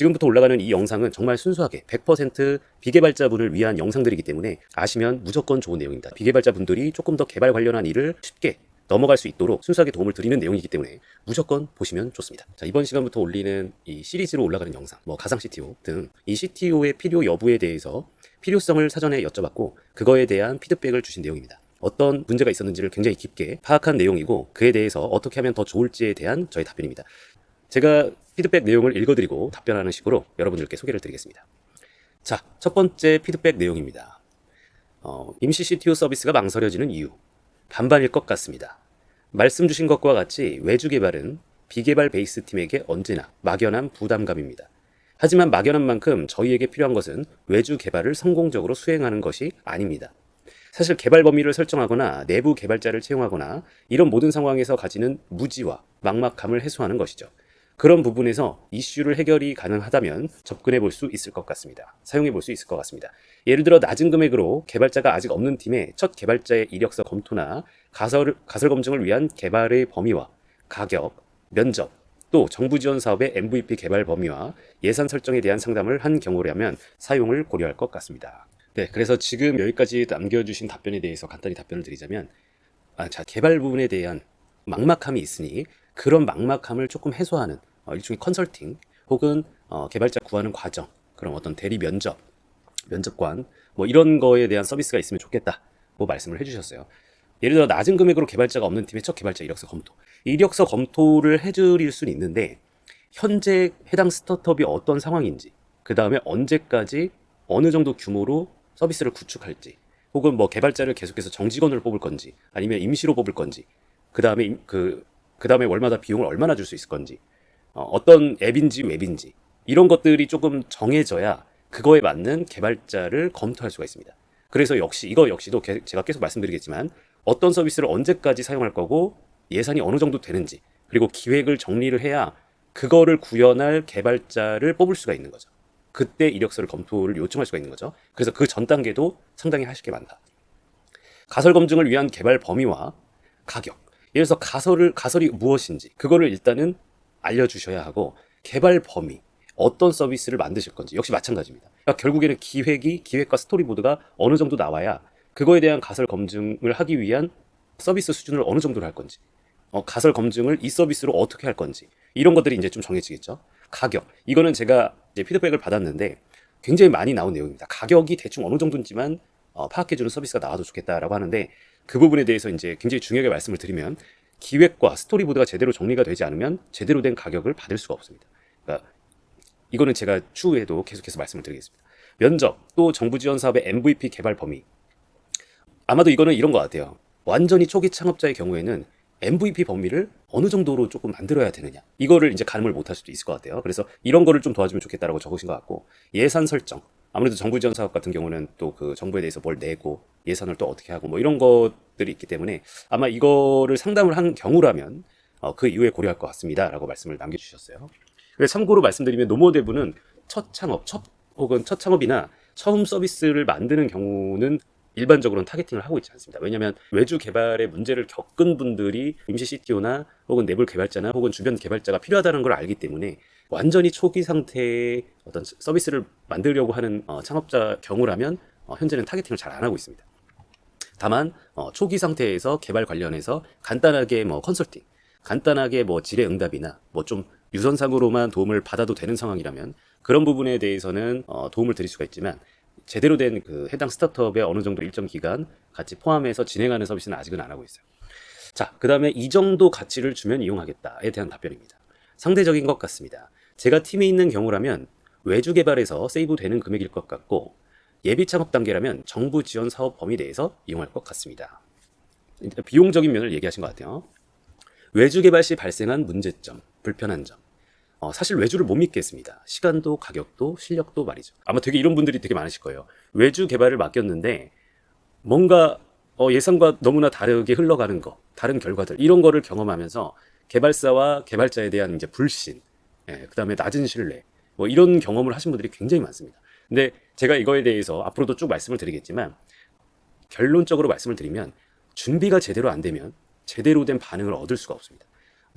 지금부터 올라가는 이 영상은 정말 순수하게 100% 비개발자분을 위한 영상들이기 때문에 아시면 무조건 좋은 내용입니다. 비개발자분들이 조금 더 개발 관련한 일을 쉽게 넘어갈 수 있도록 순수하게 도움을 드리는 내용이기 때문에 무조건 보시면 좋습니다. 자, 이번 시간부터 올리는 이 시리즈로 올라가는 영상, 뭐 가상 CTO 등 이 CTO의 필요 여부에 대해서 필요성을 사전에 여쭤봤고 그거에 대한 피드백을 주신 내용입니다. 어떤 문제가 있었는지를 굉장히 깊게 파악한 내용이고 그에 대해서 어떻게 하면 더 좋을지에 대한 저의 답변입니다. 제가 피드백 내용을 읽어드리고 답변하는 식으로 여러분들께 소개를 드리겠습니다. 자, 첫 번째 피드백 내용입니다. 어, 임시 CTO 서비스가 망설여지는 이유. 반반일 것 같습니다. 말씀 주신 것과 같이 외주 개발은 비개발 베이스 팀에게 언제나 막연한 부담감입니다. 하지만 막연한 만큼 저희에게 필요한 것은 외주 개발을 성공적으로 수행하는 것이 아닙니다. 사실 개발 범위를 설정하거나 내부 개발자를 채용하거나 이런 모든 상황에서 가지는 무지와 막막함을 해소하는 것이죠. 그런 부분에서 이슈를 해결이 가능하다면 접근해 볼 수 있을 것 같습니다. 사용해 볼 수 있을 것 같습니다. 예를 들어 낮은 금액으로 개발자가 아직 없는 팀의 첫 개발자의 이력서 검토나 가설, 가설 검증을 위한 개발의 범위와 가격, 면접, 또 정부 지원 사업의 MVP 개발 범위와 예산 설정에 대한 상담을 한 경우라면 사용을 고려할 것 같습니다. 네, 그래서 지금 여기까지 남겨주신 답변에 대해서 간단히 답변을 드리자면, 아, 자, 개발 부분에 대한 막막함이 있으니 그런 막막함을 조금 해소하는 어, 일종의 컨설팅 혹은 어, 개발자 구하는 과정, 그런 어떤 대리 면접, 면접관 뭐 이런 거에 대한 서비스가 있으면 좋겠다고 말씀을 해주셨어요. 예를 들어 낮은 금액으로 개발자가 없는 팀의 첫 개발자 이력서 검토. 이력서 검토를 해드릴 수는 있는데 현재 해당 스타트업이 어떤 상황인지, 그 다음에 언제까지 어느 정도 규모로 서비스를 구축할지, 혹은 뭐 개발자를 계속해서 정직원으로 뽑을 건지, 아니면 임시로 뽑을 건지, 그 다음에 그, 그 다음에 월마다 비용을 얼마나 줄 수 있을 건지, 어, 떤 앱인지 웹인지, 이런 것들이 조금 정해져야 그거에 맞는 개발자를 검토할 수가 있습니다. 그래서 역시, 이거 역시도 게- 제가 계속 말씀드리겠지만, 어떤 서비스를 언제까지 사용할 거고, 예산이 어느 정도 되는지, 그리고 기획을 정리를 해야 그거를 구현할 개발자를 뽑을 수가 있는 거죠. 그때 이력서를 검토를 요청할 수가 있는 거죠. 그래서 그 전 단계도 상당히 하실 게 많다. 가설 검증을 위한 개발 범위와 가격. 예를 들어서 가설을 가설이 무엇인지 그거를 일단은 알려주셔야 하고 개발 범위 어떤 서비스를 만드실 건지 역시 마찬가지입니다. 그러니까 결국에는 기획이 기획과 스토리보드가 어느 정도 나와야 그거에 대한 가설 검증을 하기 위한 서비스 수준을 어느 정도로 할 건지 어, 가설 검증을 이 서비스로 어떻게 할 건지 이런 것들이 이제 좀 정해지겠죠. 가격 이거는 제가 이제 피드백을 받았는데 굉장히 많이 나온 내용입니다. 가격이 대충 어느 정도인지만 어, 파악해주는 서비스가 나와도 좋겠다라고 하는데 그 부분에 대해서 이제 굉장히 중요하게 말씀을 드리면 기획과 스토리보드가 제대로 정리가 되지 않으면 제대로 된 가격을 받을 수가 없습니다. 그러니까 이거는 제가 추후에도 계속해서 말씀을 드리겠습니다. 면접 또 정부 지원 사업의 MVP 개발 범위 아마도 이거는 이런 것 같아요. 완전히 초기 창업자의 경우에는 MVP 범위를 어느 정도로 조금 만들어야 되느냐. 이거를 이제 가늠을 못할 수도 있을 것 같아요. 그래서 이런 거를 좀 도와주면 좋겠다라고 적으신 것 같고, 예산 설정. 아무래도 정부 지원 사업 같은 경우는 또 그 정부에 대해서 뭘 내고 예산을 또 어떻게 하고 뭐 이런 것들이 있기 때문에 아마 이거를 상담을 한 경우라면 어, 그 이후에 고려할 것 같습니다라고 말씀을 남겨주셨어요. 참고로 말씀드리면 노모대부는 첫 창업, 첫 혹은 첫 창업이나 처음 서비스를 만드는 경우는 일반적으로는 타겟팅을 하고 있지 않습니다. 왜냐하면 외주 개발의 문제를 겪은 분들이 임시 CTO나 혹은 내부 개발자나 혹은 주변 개발자가 필요하다는 걸 알기 때문에 완전히 초기 상태의 어떤 서비스를 만들려고 하는 어, 창업자 경우라면 어, 현재는 타겟팅을 잘 안 하고 있습니다. 다만 어, 초기 상태에서 개발 관련해서 간단하게 뭐 컨설팅, 간단하게 뭐 질의 응답이나 뭐 좀 유선상으로만 도움을 받아도 되는 상황이라면 그런 부분에 대해서는 어, 도움을 드릴 수가 있지만 제대로 된 그 해당 스타트업의 어느 정도 일정 기간 같이 포함해서 진행하는 서비스는 아직은 안 하고 있어요. 자, 그 다음에 이 정도 가치를 주면 이용하겠다에 대한 답변입니다. 상대적인 것 같습니다. 제가 팀에 있는 경우라면 외주 개발에서 세이브 되는 금액일 것 같고 예비 창업 단계라면 정부 지원 사업 범위 내에서 이용할 것 같습니다. 비용적인 면을 얘기하신 것 같아요. 외주 개발 시 발생한 문제점, 불편한 점. 어, 사실 외주를 못 믿겠습니다. 시간도, 가격도, 실력도 말이죠. 아마 되게 이런 분들이 되게 많으실 거예요. 외주 개발을 맡겼는데 뭔가 어, 예상과 너무나 다르게 흘러가는 거, 다른 결과들 이런 거를 경험하면서 개발사와 개발자에 대한 이제 불신, 예, 그다음에 낮은 신뢰, 뭐 이런 경험을 하신 분들이 굉장히 많습니다. 근데 제가 이거에 대해서 앞으로도 쭉 말씀을 드리겠지만 결론적으로 말씀을 드리면 준비가 제대로 안 되면 제대로 된 반응을 얻을 수가 없습니다.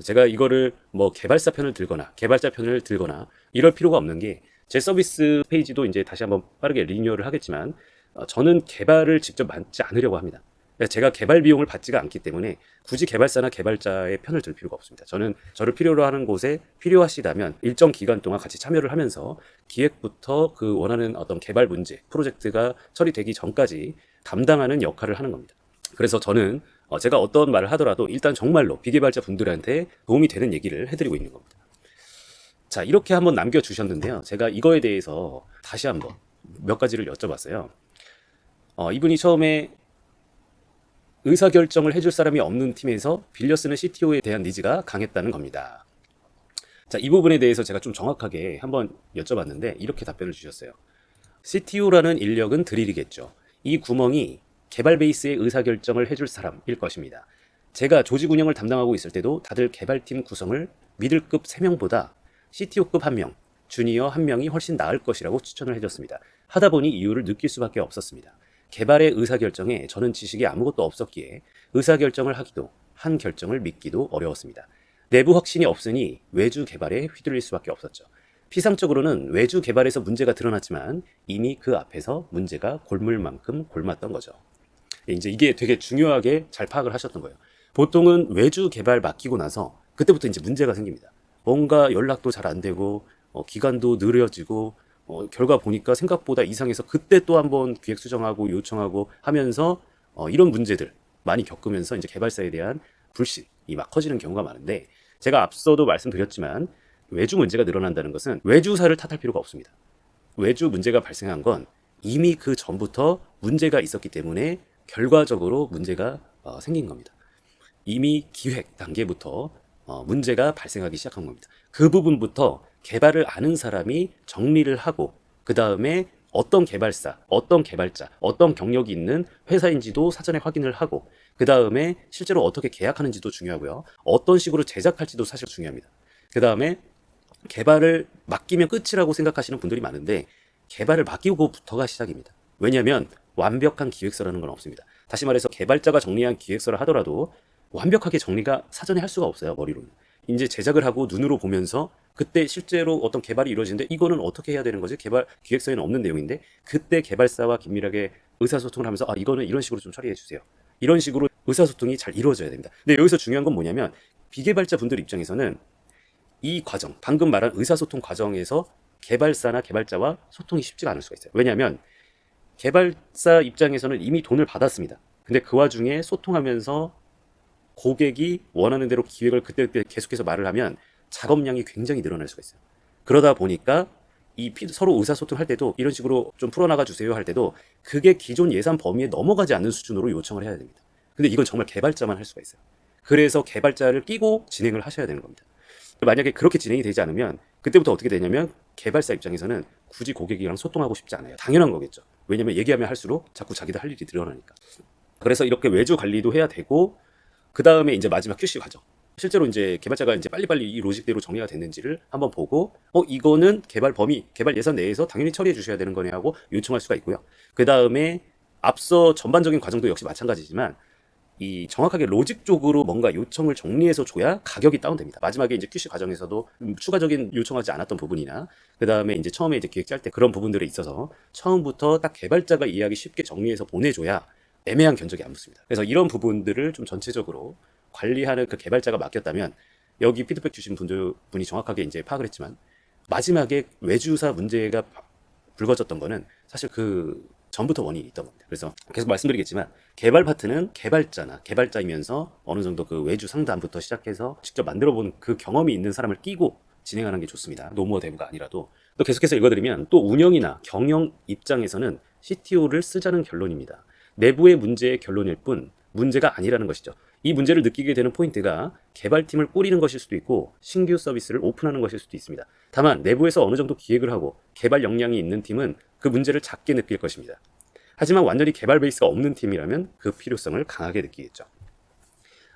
제가 이거를 뭐 개발사 편을 들거나 개발자 편을 들거나 이럴 필요가 없는 게 제 서비스 페이지도 이제 다시 한번 빠르게 리뉴얼을 하겠지만 어, 저는 개발을 직접 맡지 않으려고 합니다. 그러니까 제가 개발 비용을 받지가 않기 때문에 굳이 개발사나 개발자의 편을 들 필요가 없습니다. 저는 저를 필요로 하는 곳에 필요하시다면 일정 기간 동안 같이 참여를 하면서 기획부터 그 원하는 어떤 개발 문제, 프로젝트가 처리되기 전까지 담당하는 역할을 하는 겁니다. 그래서 저는 어, 제가 어떤 말을 하더라도 일단 정말로 비개발자 분들한테 도움이 되는 얘기를 해드리고 있는 겁니다. 자, 이렇게 한번 남겨주셨는데요. 제가 이거에 대해서 다시 한번 몇 가지를 여쭤봤어요. 어, 이분이 처음에 의사 결정을 해줄 사람이 없는 팀에서 빌려 쓰는 CTO에 대한 니즈가 강했다는 겁니다. 자, 이 부분에 대해서 제가 좀 정확하게 한번 여쭤봤는데 이렇게 답변을 주셨어요. CTO라는 인력은 드릴이겠죠. 이 구멍이 개발 베이스의 의사 결정을 해줄 사람일 것입니다. 제가 조직 운영을 담당하고 있을 때도 다들 개발팀 구성을 미들급 3명보다 CTO급 1명, 주니어 1명이 훨씬 나을 것이라고 추천을 해줬습니다. 하다 보니 이유를 느낄 수밖에 없었습니다. 개발의 의사결정에 저는 지식이 아무것도 없었기에 의사결정을 하기도 한 결정을 믿기도 어려웠습니다. 내부 확신이 없으니 외주 개발에 휘둘릴 수밖에 없었죠. 피상적으로는 외주 개발에서 문제가 드러났지만 이미 그 앞에서 문제가 골물 만큼 골맞던 거죠. 이제 이게 되게 중요하게 잘 파악을 하셨던 거예요. 보통은 외주 개발 맡기고 나서 그때부터 이제 문제가 생깁니다. 뭔가 연락도 잘 안 되고 어, 기간도 느려지고 어, 결과 보니까 생각보다 이상해서 그때 또 한번 기획 수정하고 요청하고 하면서 어, 이런 문제들 많이 겪으면서 이제 개발사에 대한 불신이 막 커지는 경우가 많은데 제가 앞서도 말씀드렸지만 외주 문제가 늘어난다는 것은 외주사를 탓할 필요가 없습니다. 외주 문제가 발생한 건 이미 그 전부터 문제가 있었기 때문에 결과적으로 문제가 어, 생긴 겁니다. 이미 기획 단계부터 어, 문제가 발생하기 시작한 겁니다. 그 부분부터 개발을 아는 사람이 정리를 하고 그 다음에 어떤 개발사, 어떤 개발자, 어떤 경력이 있는 회사인지도 사전에 확인을 하고 그 다음에 실제로 어떻게 계약하는지도 중요하고요. 어떤 식으로 제작할지도 사실 중요합니다. 그 다음에 개발을 맡기면 끝이라고 생각하시는 분들이 많은데 개발을 맡기고부터가 시작입니다. 왜냐하면 완벽한 기획서라는 건 없습니다. 다시 말해서 개발자가 정리한 기획서를 하더라도 완벽하게 정리가 사전에 할 수가 없어요, 머리로는. 이제 제작을 하고 눈으로 보면서 그때 실제로 어떤 개발이 이루어지는데 이거는 어떻게 해야 되는 거지? 개발 기획서에는 없는 내용인데 그때 개발사와 긴밀하게 의사소통을 하면서 아 이거는 이런 식으로 좀 처리해 주세요. 이런 식으로 의사소통이 잘 이루어져야 됩니다. 근데 여기서 중요한 건 뭐냐면 비개발자 분들 입장에서는 이 과정, 방금 말한 의사소통 과정에서 개발사나 개발자와 소통이 쉽지가 않을 수가 있어요. 왜냐하면 개발사 입장에서는 이미 돈을 받았습니다. 근데 그 와중에 소통하면서 고객이 원하는 대로 기획을 그때그때 계속해서 말을 하면 작업량이 굉장히 늘어날 수가 있어요. 그러다 보니까 이 피- 서로 의사소통 할 때도 이런 식으로 좀 풀어나가 주세요 할 때도 그게 기존 예산 범위에 넘어가지 않는 수준으로 요청을 해야 됩니다. 근데 이건 정말 개발자만 할 수가 있어요. 그래서 개발자를 끼고 진행을 하셔야 되는 겁니다. 만약에 그렇게 진행이 되지 않으면 그때부터 어떻게 되냐면 개발사 입장에서는 굳이 고객이랑 소통하고 싶지 않아요. 당연한 거겠죠. 왜냐면 얘기하면 할수록 자꾸 자기들 할 일이 늘어나니까. 그래서 이렇게 외주 관리도 해야 되고 그 다음에 이제 마지막 QC 과정. 실제로 이제 개발자가 이제 빨리빨리 이 로직대로 정리가 됐는지를 한번 보고 어 이거는 개발 범위, 개발 예산 내에서 당연히 처리해 주셔야 되는 거네 하고 요청할 수가 있고요. 그 다음에 앞서 전반적인 과정도 역시 마찬가지지만 이 정확하게 로직 쪽으로 뭔가 요청을 정리해서 줘야 가격이 다운됩니다. 마지막에 이제 QC 과정에서도 음, 추가적인 요청하지 않았던 부분이나 그 다음에 이제 처음에 이제 기획 짤 때 그런 부분들에 있어서 처음부터 딱 개발자가 이해하기 쉽게 정리해서 보내줘야 애매한 견적이 안 붙습니다. 그래서 이런 부분들을 좀 전체적으로 관리하는 그 개발자가 맡겼다면 여기 피드백 주신 분들 분이 정확하게 이제 파악을 했지만 마지막에 외주사 문제가 바- 불거졌던 거는 사실 그 전부터 원인이 있던 겁니다. 그래서 계속 말씀드리겠지만 개발 파트는 개발자나 개발자이면서 어느 정도 그 외주 상담부터 시작해서 직접 만들어 본 그 경험이 있는 사람을 끼고 진행하는 게 좋습니다. 노무어 대부가 아니라도 또 계속해서 읽어드리면 또 운영이나 경영 입장에서는 CTO를 쓰자는 결론입니다. 내부의 문제의 결론일 뿐 문제가 아니라는 것이죠. 이 문제를 느끼게 되는 포인트가 개발팀을 꾸리는 것일 수도 있고 신규 서비스를 오픈하는 것일 수도 있습니다. 다만 내부에서 어느 정도 기획을 하고 개발 역량이 있는 팀은 그 문제를 작게 느낄 것입니다. 하지만 완전히 개발 베이스가 없는 팀이라면 그 필요성을 강하게 느끼겠죠.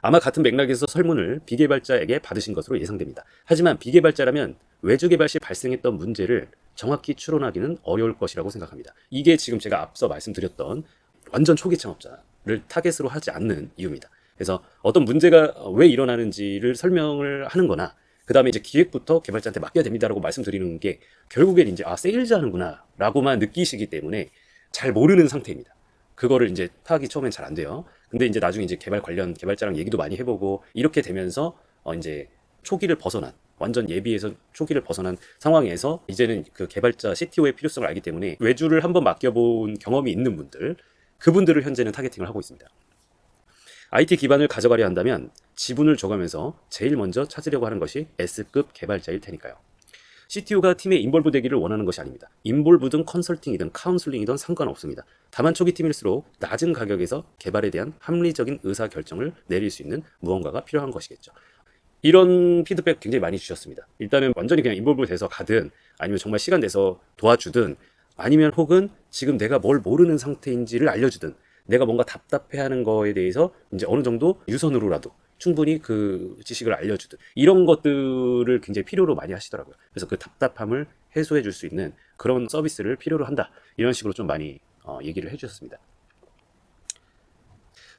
아마 같은 맥락에서 설문을 비개발자에게 받으신 것으로 예상됩니다. 하지만 비개발자라면 외주 개발 시 발생했던 문제를 정확히 추론하기는 어려울 것이라고 생각합니다. 이게 지금 제가 앞서 말씀드렸던 완전 초기 창업자를 타겟으로 하지 않는 이유입니다. 그래서 어떤 문제가 왜 일어나는지를 설명을 하는 거나 그 다음에 이제 기획부터 개발자한테 맡겨야 됩니다라고 말씀드리는 게 결국엔 이제 아, 세일즈 하는구나 라고만 느끼시기 때문에 잘 모르는 상태입니다. 그거를 이제 파악이 처음엔 잘 안 돼요. 근데 이제 나중에 이제 개발 관련 개발자랑 얘기도 많이 해보고 이렇게 되면서 어 이제 초기를 벗어난 완전 예비에서 초기를 벗어난 상황에서 이제는 그 개발자 CTO의 필요성을 알기 때문에 외주를 한번 맡겨본 경험이 있는 분들 그분들을 현재는 타겟팅을 하고 있습니다. IT 기반을 가져가려 한다면 지분을 줘가면서 제일 먼저 찾으려고 하는 것이 S급 개발자일 테니까요. CTO가 팀에 인볼브 되기를 원하는 것이 아닙니다. 인볼브든 컨설팅이든 카운슬링이든 상관없습니다. 다만 초기 팀일수록 낮은 가격에서 개발에 대한 합리적인 의사 결정을 내릴 수 있는 무언가가 필요한 것이겠죠. 이런 피드백 굉장히 많이 주셨습니다. 일단은 완전히 그냥 인볼브 돼서 가든 아니면 정말 시간 내서 도와주든 아니면 혹은 지금 내가 뭘 모르는 상태인지를 알려주든 내가 뭔가 답답해하는 거에 대해서 이제 어느 정도 유선으로라도 충분히 그 지식을 알려주든 이런 것들을 굉장히 필요로 많이 하시더라고요. 그래서 그 답답함을 해소해 줄 수 있는 그런 서비스를 필요로 한다. 이런 식으로 좀 많이 어, 얘기를 해주셨습니다.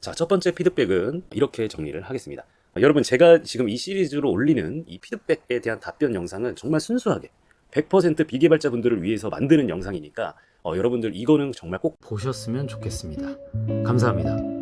자, 첫 번째 피드백은 이렇게 정리를 하겠습니다. 어, 여러분, 제가 지금 이 시리즈로 올리는 이 피드백에 대한 답변 영상은 정말 순수하게 100% 비개발자분들을 위해서 만드는 영상이니까 어, 여러분들 이거는 정말 꼭 보셨으면 좋겠습니다. 감사합니다.